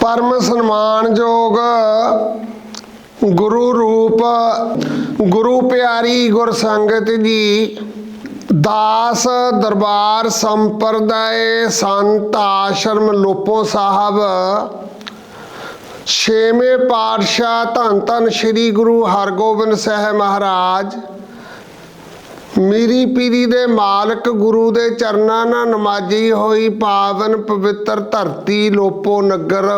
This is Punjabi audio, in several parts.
ਪਰਮ ਸਨਮਾਨਯੋਗ ਗੁਰੂ ਰੂਪ, ਗੁਰੂ ਪਿਆਰੀ ਗੁਰ ਸੰਗਤ ਜੀ, ਦਾਸ ਦਰਬਾਰ ਸੰਪਰਦਾਇ ਸੰਤ ਆਸ਼ਰਮ ਲੋਪੋ ਸਾਹਿਬ, ਛੇਵੇਂ ਪਾਤਸ਼ਾਹ ਧੰਨ ਧੰਨ ਸ੍ਰੀ ਗੁਰੂ ਹਰਗੋਬਿੰਦ ਸਾਹਿਬ ਮਹਾਰਾਜ ਮੇਰੀ ਪੀਰੀ ਦੇ ਮਾਲਕ ਗੁਰੂ ਦੇ ਚਰਨਾਂ ਨਾਲ ਨਮਾਜੀ ਹੋਈ, ਪਾਵਨ ਪਵਿੱਤਰ ਧਰਤੀ ਲੋਪੋ ਨਗਰ।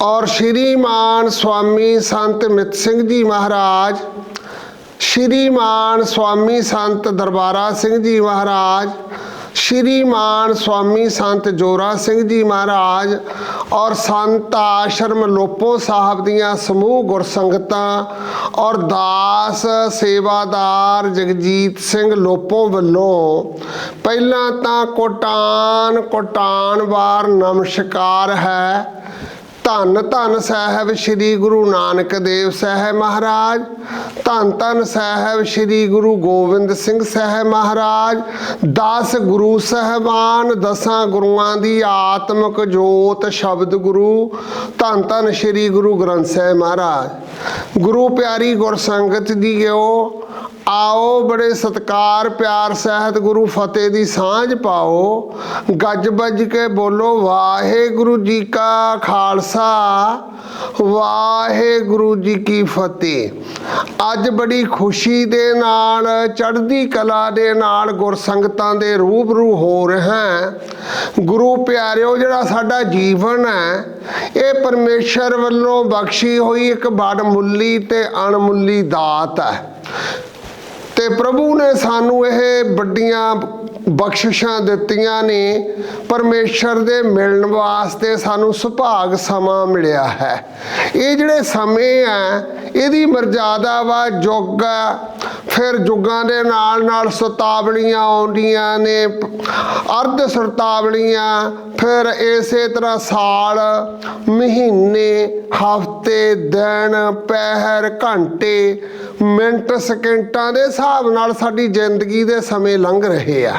ਔਰ ਸ਼੍ਰੀਮਾਨ ਸਵਾਮੀ ਸੰਤ ਮਿਤ ਸਿੰਘ ਜੀ ਮਹਾਰਾਜ ਸ਼੍ਰੀਮਾਨ ਸਵਾਮੀ ਸੰਤ ਦਰਬਾਰਾ ਸਿੰਘ ਜੀ ਮਹਾਰਾਜ ਸ਼੍ਰੀ ਮਾਨ ਸਵਾਮੀ ਸੰਤ ਜੋਰਾ ਸਿੰਘ ਜੀ ਮਹਾਰਾਜ ਔਰ ਸੰਤ ਆਸ਼ਰਮ ਲੋਪੋ ਸਾਹਿਬ ਦੀਆਂ ਸਮੂਹ ਗੁਰਸੰਗਤਾਂ ਔਰ ਦਾਸ ਸੇਵਾਦਾਰ ਜਗਜੀਤ ਸਿੰਘ ਲੋਪੋ ਵੱਲੋਂ ਪਹਿਲਾਂ ਤਾਂ ਕੋਟਾਨ ਕੋਟਾਨ ਵਾਰ ਨਮਸਕਾਰ ਹੈ। ਧੰਨ ਧੰਨ ਸਾਹਿਬ ਸ੍ਰੀ ਗੁਰੂ ਨਾਨਕ ਦੇਵ ਸਾਹਿਬ ਮਹਾਰਾਜ, ਧੰਨ ਧੰਨ ਸਾਹਿਬ ਸ੍ਰੀ ਗੁਰੂ ਗੋਬਿੰਦ ਸਿੰਘ ਸਾਹਿਬ ਮਹਾਰਾਜ 10 ਗੁਰੂ ਸਾਹਿਬਾਨ, ਦਸਾਂ ਗੁਰੂਆਂ ਦੀ ਆਤਮਿਕ ਜੋਤ ਸ਼ਬਦ ਗੁਰੂ, ਧੰਨ ਧੰਨ ਸ੍ਰੀ ਗੁਰੂ ਗ੍ਰੰਥ ਸਾਹਿਬ ਮਹਾਰਾਜ। ਗੁਰੂ ਪਿਆਰੀ ਗੁਰਸੰਗਤ ਜੀਓ ਆਓ ਬੜੇ ਸਤਕਾਰ, ਪਿਆਰ, ਸਹਿਤ ਗੁਰੂ ਫਤਿਹ ਦੀ ਸਾਂਝ ਪਾਓ। ਗੱਜ ਵੱਜ ਕੇ ਬੋਲੋ, ਵਾਹਿਗੁਰੂ ਜੀ ਕਾ ਖਾਲਸਾ, ਵਾਹਿਗੁਰੂ ਜੀ ਕੀ ਫਤਿਹ। ਅੱਜ ਬੜੀ ਖੁਸ਼ੀ ਦੇ ਨਾਲ, ਚੜ੍ਹਦੀ ਕਲਾ ਦੇ ਨਾਲ ਗੁਰਸੰਗਤਾਂ ਦੇ ਰੂਬਰੂ ਹੋ ਰਹੇ ਗੁਰੂ ਪਿਆਰਿਓ, ਜਿਹੜਾ ਸਾਡਾ ਜੀਵਨ ਹੈ, ਇਹ ਪਰਮੇਸ਼ਰ ਵੱਲੋਂ ਬਖਸ਼ੀ ਹੋਈ ਇੱਕ ਬੜ ਮੁੱਲੀ ਤੇ ਅਣਮੁੱਲੀ ਦਾਤ ਹੈ। ਤੇ ਪ੍ਰਭੂ ਨੇ ਸਾਨੂੰ ਇਹ ਵੱਡੀਆਂ ਬਖਸ਼ਿਸ਼ਾਂ ਦਿੱਤੀਆਂ ਨੇ। ਪਰਮੇਸ਼ਰ ਦੇ ਮਿਲਣ ਵਾਸਤੇ ਸਾਨੂੰ ਸੁਭਾਗ ਸਮਾਂ ਮਿਲਿਆ ਹੈ। ਇਹ ਜਿਹੜੇ ਸਮੇਂ ਆ, ਇਹਦੀ ਮਰਜ਼ਾਦਾ ਵਾ, ਯੁੱਗ ਆ ਫਿਰ ਯੁੱਗਾਂ ਦੇ ਨਾਲ ਨਾਲ ਸਤਾਵਲੀਆਂ ਆਉਂਦੀਆਂ ਨੇ, ਅਰਧ ਸਰਤਾਵਲੀਆਂ ਫਿਰ ਇਸੇ ਤਰ੍ਹਾਂ ਸਾਲ, ਮਹੀਨੇ, ਹਫ਼ਤੇ, ਦਿਨ, ਪਹਿਰ, ਘੰਟੇ, ਮਿੰਟ, ਸਕਿੰਟਾਂ ਦੇ ਹਿਸਾਬ ਨਾਲ ਸਾਡੀ ਜ਼ਿੰਦਗੀ ਦੇ ਸਮੇਂ ਲੰਘ ਰਹੇ ਆ।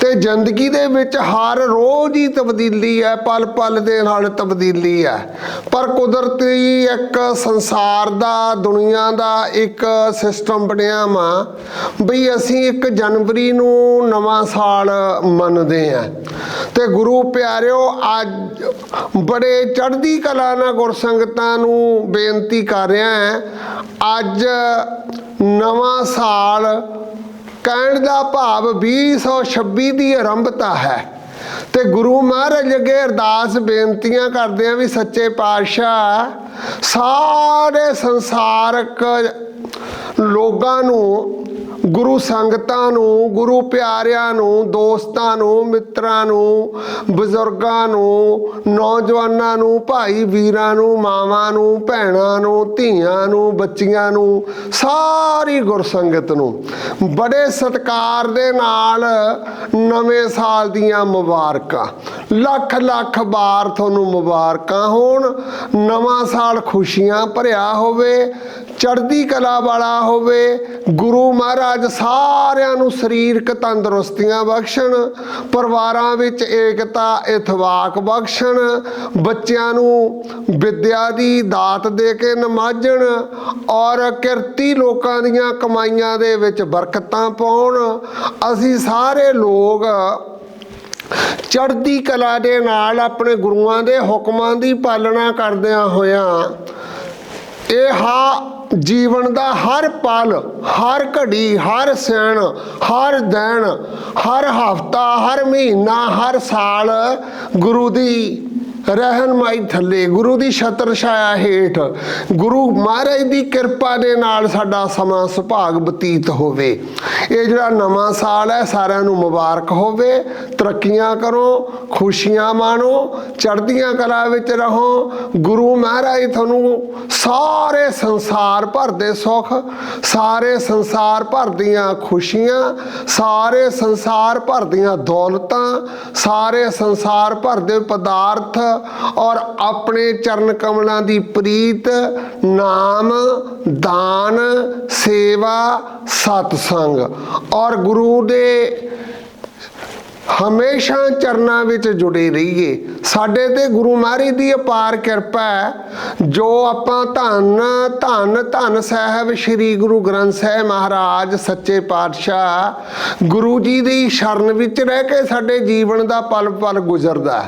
ਤੇ ਜ਼ਿੰਦਗੀ ਦੇ ਵਿੱਚ ਹਰ ਰੋਜ਼ ਹੀ ਤਬਦੀਲੀ ਹੈ, ਪਲ ਪਲ ਦੇ ਨਾਲ ਤਬਦੀਲੀ ਹੈ। ਪਰ ਕੁਦਰਤੀ ਇੱਕ ਸੰਸਾਰ ਦਾ, ਦੁਨੀਆ ਦਾ ਇੱਕ ਸਿਸਟਮ ਬਣਿਆ ਵਾ ਬਈ ਅਸੀਂ ਇੱਕ ਜਨਵਰੀ ਨੂੰ ਨਵਾਂ ਸਾਲ ਮੰਨਦੇ ਆ ਤੇ ਗੁਰੂ ਪਿਆਰਿਓ, ਅੱਜ ਬੜੇ ਚੜ੍ਹਦੀ ਕਲਾ ਨਾਲ ਗੁਰਸੰਗਤਾਂ ਨੂੰ ਬੇਨਤੀ ਕਰ ਰਿਹਾ ਹਾਂ, ਅੱਜ ਨਵਾਂ ਸਾਲ ਕਹਿਣ ਦਾ ਭਾਵ 2026 ਦੀ ਆਰੰਭਤਾ ਹੈ। ਤੇ ਗੁਰੂ ਮਹਾਰਾਜ ਅੱਗੇ ਅਰਦਾਸ ਬੇਨਤੀਆਂ ਕਰਦੇ ਆ ਵੀ ਸੱਚੇ ਪਾਤਸ਼ਾਹ ਸਾਰੇ ਸੰਸਾਰਕ ਲੋਕਾਂ ਨੂੰ, ਗੁਰੂ ਸੰਗਤਾਂ ਨੂੰ, ਗੁਰੂ ਪਿਆਰਿਆਂ ਨੂੰ, ਦੋਸਤਾਂ ਨੂੰ, ਮਿੱਤਰਾਂ ਨੂੰ, ਬਜ਼ੁਰਗਾਂ ਨੂੰ, ਨੌਜਵਾਨਾਂ ਨੂੰ, ਭਾਈ ਵੀਰਾਂ ਨੂੰ, ਮਾਵਾਂ ਨੂੰ, ਭੈਣਾਂ ਨੂੰ, ਧੀਆਂ ਨੂੰ, ਬੱਚੀਆਂ ਨੂੰ, ਸਾਰੀ ਗੁਰਸੰਗਤ ਨੂੰ। ਬੜੇ ਸਤਿਕਾਰ ਦੇ ਨਾਲ ਨਵੇਂ ਸਾਲ ਦੀਆਂ ਮੁਬਾਰਕਾਂ। ਲੱਖ ਲੱਖ ਬਾਰ ਤੁਹਾਨੂੰ ਮੁਬਾਰਕਾਂ ਹੋਣ। ਨਵਾਂ ਸਾਲ ਖੁਸ਼ੀਆਂ ਭਰਿਆ ਹੋਵੇ, ਚੜ੍ਹਦੀ ਕਲਾ ਵਾਲਾ ਹੋਵੇ, ਗੁਰੂ ਮਹਾਰਾਜ ਸਾਰਿਆਂ ਨੂੰ ਸਰੀਰਕ ਤੰਦਰੁਸਤੀਆਂ ਬਖਸ਼ਣ, ਪਰਿਵਾਰਾਂ ਵਿੱਚ ਏਕਤਾ ਇਥਵਾਕ ਬਖਸ਼ਣ, ਬੱਚਿਆਂ ਨੂੰ ਵਿਦਿਆ ਦੀ ਦਾਤ ਦੇ ਕੇ ਨਮਾਜਣ ਔਰ ਕਿਰਤੀ ਲੋਕਾਂ ਦੀਆਂ ਕਮਾਈਆਂ ਦੇ ਵਿੱਚ ਬਰਕਤਾਂ ਪਾਉਣ, ਅਸੀਂ ਸਾਰੇ ਲੋਕ ਚੜ੍ਹਦੀ ਕਲਾ ਦੇ ਨਾਲ ਆਪਣੇ ਗੁਰੂਆਂ ਦੇ ਹੁਕਮਾਂ ਦੀ ਪਾਲਣਾ ਕਰਦਿਆਂ ਹੋਇਆਂ, ਇਹ ਹਾ ਜੀਵਨ ਦਾ ਹਰ ਪਲ, ਹਰ ਘੜੀ, ਹਰ ਸਿਣ, ਹਰ ਦਿਨ, ਹਰ ਹਫਤਾ, ਹਰ ਮਹੀਨਾ, ਹਰ ਸਾਲ ਗੁਰੂ ਦੀ ਰਹਿਣ ਮਾਈ ਥੱਲੇ, ਗੁਰੂ ਦੀ ਛਤਰ ਛਾਇਆ ਹੇਠ। ਗੁਰੂ ਮਹਾਰਾਜ ਦੀ ਕਿਰਪਾ ਦੇ ਨਾਲ ਸਾਡਾ ਸਮਾਂ ਸੁਭਾਗ ਬਤੀਤ ਹੋਵੇ। ਇਹ ਜਿਹੜਾ ਨਵਾਂ ਸਾਲ ਹੈ, ਸਾਰਿਆਂ ਨੂੰ ਮੁਬਾਰਕ ਹੋਵੇ। ਤਰੱਕੀਆਂ ਕਰੋ, ਖੁਸ਼ੀਆਂ ਮਾਣੋ, ਚੜ੍ਹਦੀਆਂ ਕਲਾ ਵਿੱਚ ਰਹੋ। ਗੁਰੂ ਮਹਾਰਾਜ ਤੁਹਾਨੂੰ ਸਾਰੇ ਸੰਸਾਰ ਭਰ ਦੇ ਸੁੱਖ, ਸਾਰੇ ਸੰਸਾਰ ਭਰ ਦੀਆਂ ਖੁਸ਼ੀਆਂ, ਸਾਰੇ ਸੰਸਾਰ ਭਰ ਦੀਆਂ ਦੌਲਤਾਂ, ਸਾਰੇ ਸੰਸਾਰ ਭਰ ਦੇ ਪਦਾਰਥ ਔਰ ਆਪਣੇ ਚਰਨ ਕਮਲਾਂ ਦੀ ਪ੍ਰੀਤ, ਨਾਮ, ਦਾਨ, ਸੇਵਾ, ਸਤਸੰਗ। ਔਰ ਗੁਰੂ ਦੇ ਹਮੇਸ਼ਾ ਚਰਨਾਂ ਵਿੱਚ ਜੁੜੇ ਰਹੀਏ। ਸਾਡੇ ਤੇ ਗੁਰੂ ਮਹਾਰਾਜ ਦੀ ਅਪਾਰ ਕਿਰਪਾ ਹੈ। ਜੋ ਆਪਾਂ ਧੰਨ ਧੰਨ ਧੰਨ ਸਾਹਿਬ ਸ੍ਰੀ ਗੁਰੂ ਗ੍ਰੰਥ ਸਾਹਿਬ ਮਹਾਰਾਜ, ਸੱਚੇ ਪਾਤਸ਼ਾਹ ਗੁਰੂ ਜੀ ਦੀ ਸ਼ਰਨ ਵਿੱਚ ਰਹਿ ਕੇ ਸਾਡੇ ਜੀਵਨ ਦਾ ਪਲ ਪਲ ਗੁਜ਼ਰਦਾ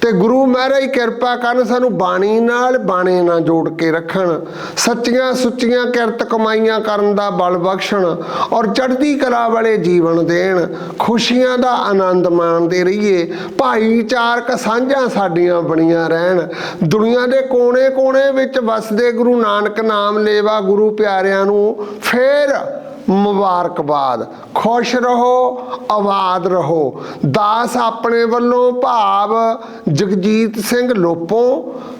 ਤੇ ਗੁਰੂ ਮਹਾਰਾਜ ਕਿਰਪਾ ਕਰਨ ਸਾਨੂੰ ਬਾਣੀ ਨਾਲ ਬਾਣੇ ਨਾਲ ਜੋੜ ਕੇ ਰੱਖਣ, ਸੱਚੀਆਂ ਸੁੱਚੀਆਂ ਕਿਰਤ ਕਮਾਈਆਂ ਕਰਨ ਦਾ ਬਲ ਬਖਸ਼ਣ ਔਰ ਚੜ੍ਹਦੀ ਕਲਾ ਵਾਲੇ ਜੀਵਨ ਦੇਣ, ਖੁਸ਼ੀਆਂ ਦਾ ਆਨੰਦ ਮਾਣਦੇ ਰਹੀਏ। ਭਾਈਚਾਰਕ ਸਾਂਝਾਂ ਸਾਡੀਆਂ ਬਣੀਆਂ ਰਹਿਣ। ਦੁਨੀਆ ਦੇ ਕੋਨੇ ਵਿੱਚ ਵਸਦੇ ਗੁਰੂ ਨਾਨਕ ਨਾਮ ਲੇਵਾ ਗੁਰੂ ਪਿਆਰਿਆਂ ਨੂੰ ਫੇਰ ਮੁਬਾਰਕਬਾਦ। ਖੁਸ਼ ਰਹੋ, ਆਬਾਦ ਰਹੋ। ਦਾਸ ਆਪਣੇ ਵੱਲੋਂ ਭਾਵ ਜਗਜੀਤ ਸਿੰਘ ਲੋਪੋ,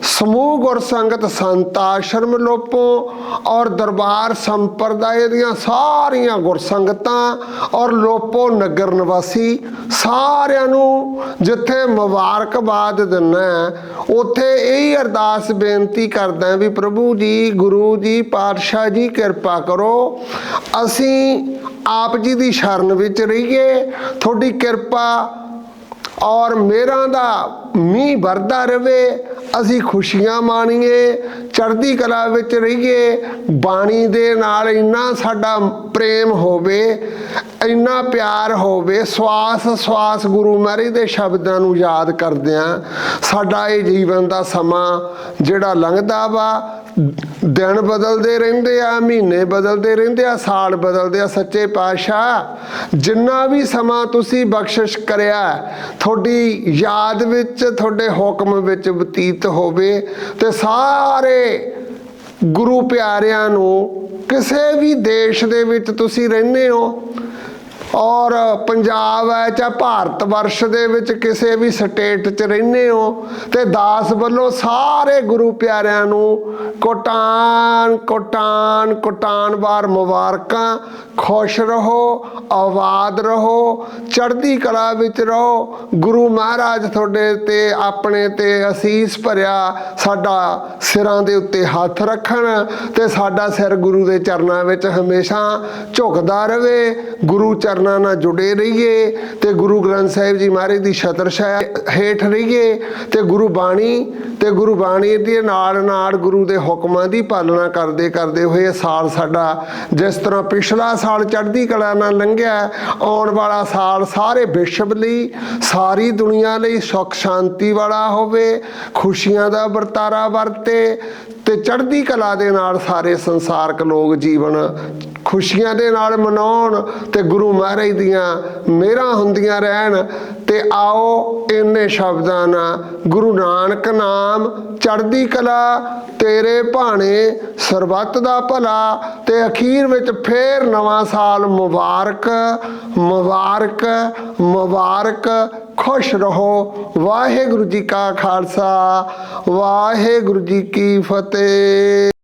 ਸਮੂਹ ਗੁਰਸੰਗਤ ਸੰਤ ਆਸ਼ਰਮ ਲੋਪੋ ਔਰ ਦਰਬਾਰ ਸੰਪਰਦਾਇ ਦੀਆਂ ਸਾਰੀਆਂ ਗੁਰਸੰਗਤਾਂ ਔਰ ਲੋਪੋ ਨਗਰ ਨਿਵਾਸੀ ਸਾਰਿਆਂ ਨੂੰ ਜਿੱਥੇ ਮੁਬਾਰਕਬਾਦ ਦਿੰਨਾ ਉੱਥੇ ਇਹੀ ਅਰਦਾਸ ਬੇਨਤੀ ਕਰਦਾ ਵੀ ਪ੍ਰਭੂ ਜੀ, ਗੁਰੂ ਜੀ, ਪਾਤਸ਼ਾਹ ਜੀ, ਕਿਰਪਾ ਕਰੋ। ਅਸੀਂ ਅਸੀਂ ਆਪ ਜੀ ਦੀ ਸ਼ਰਨ ਵਿੱਚ ਰਹੀਏ, ਤੁਹਾਡੀ ਕਿਰਪਾ ਔਰ ਮੇਰਾ ਦਾ ਮੀਂਹ ਵਰਦਾ ਰਵੇ, ਅਸੀਂ ਖੁਸ਼ੀਆਂ ਮਾਣੀਏ, ਚੜ੍ਹਦੀ ਕਲਾ ਵਿੱਚ ਰਹੀਏ, ਬਾਣੀ ਦੇ ਨਾਲ ਇੰਨਾ ਸਾਡਾ ਪ੍ਰੇਮ ਹੋਵੇ, ਇੰਨਾ ਪਿਆਰ ਹੋਵੇ, ਸਵਾਸ ਸਵਾਸ ਗੁਰੂ ਮਹਾਰਾਜ ਦੇ ਸ਼ਬਦਾਂ ਨੂੰ ਯਾਦ ਕਰਦਿਆਂ ਸਾਡਾ ਇਹ ਜੀਵਨ ਦਾ ਸਮਾਂ ਜਿਹੜਾ ਲੰਘਦਾ ਵਾ ਦਿਨ ਬਦਲਦੇ ਰਹਿੰਦੇ ਆ, ਮਹੀਨੇ ਬਦਲਦੇ ਰਹਿੰਦੇ ਆ, ਸਾਲ ਬਦਲਦੇ ਆ। ਸੱਚੇ ਪਾਤਸ਼ਾਹ, ਜਿੰਨਾ ਵੀ ਸਮਾਂ ਤੁਸੀਂ ਬਖਸ਼ਿਸ਼ ਕਰਿਆ, ਤੁਹਾਡੀ ਯਾਦ ਵਿੱਚ, ਤੁਹਾਡੇ ਹੁਕਮ ਵਿੱਚ ਬਤੀਤ ਹੋਵੇ ਤੇ ਸਾਰੇ ਗੁਰੂ ਪਿਆਰਿਆਂ ਨੂੰ ਕਿਸੇ ਵੀ ਦੇਸ਼ ਦੇ ਵਿੱਚ ਤੁਸੀਂ ਰਹਿੰਦੇ ਹੋ ਔਰ ਪੰਜਾਬ ਹੈ, ਚਾਹੇ ਭਾਰਤ ਵਰਸ਼ ਦੇ ਵਿੱਚ ਕਿਸੇ ਵੀ ਸਟੇਟ 'ਚ ਰਹਿੰਦੇ ਹੋ, ਤੇ ਦਾਸ ਵੱਲੋਂ ਸਾਰੇ ਗੁਰੂ ਪਿਆਰਿਆਂ ਨੂੰ ਕੋਟਾਨ ਕੋਟਾਨ ਕੋਟਾਨ ਵਾਰ ਮੁਬਾਰਕਾਂ, ਖੁਸ਼ ਰਹੋ, ਆਬਾਦ ਰਹੋ, ਚੜ੍ਹਦੀ ਕਲਾ ਵਿੱਚ ਰਹੋ। ਗੁਰੂ ਮਹਾਰਾਜ ਤੁਹਾਡੇ ਤੇ, ਆਪਣੇ ਤੇ ਅਸੀਸ ਭਰਿਆ ਸਾਡਾ ਸਿਰਾਂ ਦੇ ਉੱਤੇ ਹੱਥ ਰੱਖਣ ਤੇ ਸਾਡਾ ਸਿਰ ਗੁਰੂ ਦੇ ਚਰਨਾਂ ਵਿੱਚ ਹਮੇਸ਼ਾ ਝੁਕਦਾ ਰਹੇ। ਗੁਰੂ ਚਰਨ ਨਾਲ ਜੁੜੇ ਰਹੀਏ ਤੇ ਗੁਰੂ ਗ੍ਰੰਥ ਸਾਹਿਬ ਜੀ ਮਹਾਰਾਜ ਦੀ ਛਤਰ ਛਾਇਆ ਹੇਠ ਰਹੀਏ ਤੇ ਗੁਰੂ ਬਾਣੀ ਤੇ ਗੁਰੂ ਬਾਣੀ ਦੇ ਨਾਲ ਨਾਲ ਗੁਰੂ ਦੇ ਹੁਕਮਾਂ ਦੀ ਪਾਲਣਾ ਕਰਦੇ ਕਰਦੇ ਹੋਏ ਸਾਲ ਸਾਡਾ ਜਿਸ ਤਰ੍ਹਾਂ ਪਿਛਲਾ ਸਾਲ ਚੜ੍ਹਦੀ ਕਲਾ ਨਾਲ ਲੰਘਿਆ, ਆਉਣ ਵਾਲਾ ਸਾਲ ਸਾਰੇ ਵਿਸ਼ਵ ਲਈ, ਸਾਰੀ ਦੁਨੀਆ ਲਈ ਸੁੱਖ ਸ਼ਾਂਤੀ ਵਾਲਾ ਹੋਵੇ, ਖੁਸ਼ੀਆਂ ਦਾ ਵਰਤਾਰਾ ਵਰਤੇ ਤੇ ਚੜ੍ਹਦੀ ਕਲਾ ਦੇ ਨਾਲ ਸਾਰੇ ਸੰਸਾਰਕ ਲੋਕ ਜੀਵਨ ਖੁਸ਼ੀਆਂ ਦੇ ਨਾਲ ਮਨਾਉਣ ਤੇ ਗੁਰੂ ਮਹਾਰਾਜ ਦੀਆਂ ਮਿਹਰਾਂ ਹੁੰਦੀਆਂ ਰਹਿਣ। ਤੇ ਆਓ ਇੰਨੇ ਸ਼ਬਦਾਂ ਨਾਲ ਗੁਰੂ ਨਾਨਕ ਨਾਮ ਚੜ੍ਹਦੀ ਕਲਾ, ਤੇਰੇ ਭਾਣੇ ਸਰਬੱਤ ਦਾ ਭਲਾ, ਤੇ ਅਖੀਰ ਵਿੱਚ ਫੇਰ ਨਵਾਂ ਸਾਲ ਮੁਬਾਰਕ ਮੁਬਾਰਕ ਮੁਬਾਰਕ ਖੁਸ਼ ਰਹੋ। ਵਾਹਿਗੁਰੂ ਜੀ ਕਾ ਖਾਲਸਾ ਵਾਹਿਗੁਰੂ ਜੀ ਕੀ ਫਤਿਹ।